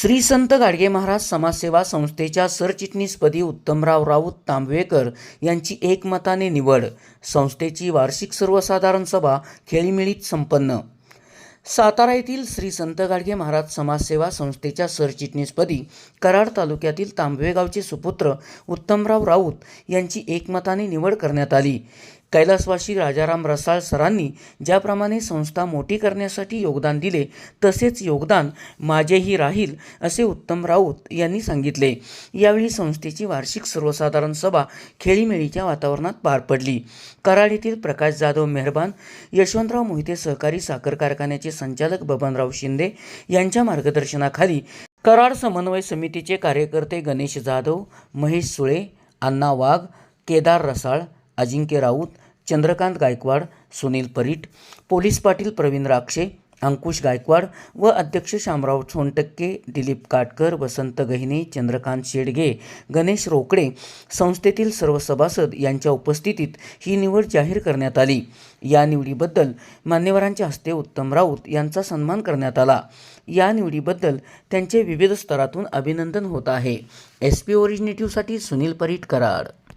श्री संत गाडगे महाराज समाजसेवा संस्थेच्या सरचिटणीसपदी उत्तमराव राऊत तांबवेकर यांची एकमताने निवड. संस्थेची वार्षिक सर्वसाधारण सभा खेळीमेळीत संपन्न. सातारा येथील श्री संत गाडगे महाराज समाजसेवा संस्थेच्या सरचिटणीसपदी कराड तालुक्यातील तांबवेगावचे सुपुत्र उत्तमराव राऊत यांची एकमताने निवड करण्यात आली. कैलासवासी राजाराम रसाळ सरांनी ज्याप्रमाणे संस्था मोठी करण्यासाठी योगदान दिले तसेच योगदान माझेही राहील असे उत्तम राऊत यांनी सांगितले. यावेळी संस्थेची वार्षिक सर्वसाधारण सभा खेळीमेळीच्या वातावरणात पार पडली. कराड येथील प्रकाश जाधव मेहरबान यशवंतराव मोहिते सहकारी साखर कारखान्याचे संचालक बबनराव शिंदे यांच्या मार्गदर्शनाखाली कराड समन्वय समितीचे कार्यकर्ते गणेश जाधव महेश सुळे अण्णा वाघ केदार रसाळ अजिंक्य राऊत चंद्रकांत गायकवाड सुनील परीट पोलीस पाटील प्रवीण राक्षे अंकुश गायकवाड व अध्यक्ष शामराव सोनटक्के दिलीप काटकर वसंत गहिने चंद्रकांत शेडगे गणेश रोकडे संस्थेतील सर्व सभासद यांच्या उपस्थितीत ही निवड जाहीर करण्यात आली. या निवडीबद्दल मान्यवरांच्या हस्ते उत्तम राऊत यांचा सन्मान करण्यात आला. या निवडीबद्दल त्यांचे विविध स्तरातून अभिनंदन होत आहे. एस पी ओरिजिनेटिव्हसाठी सुनील परीट कराड.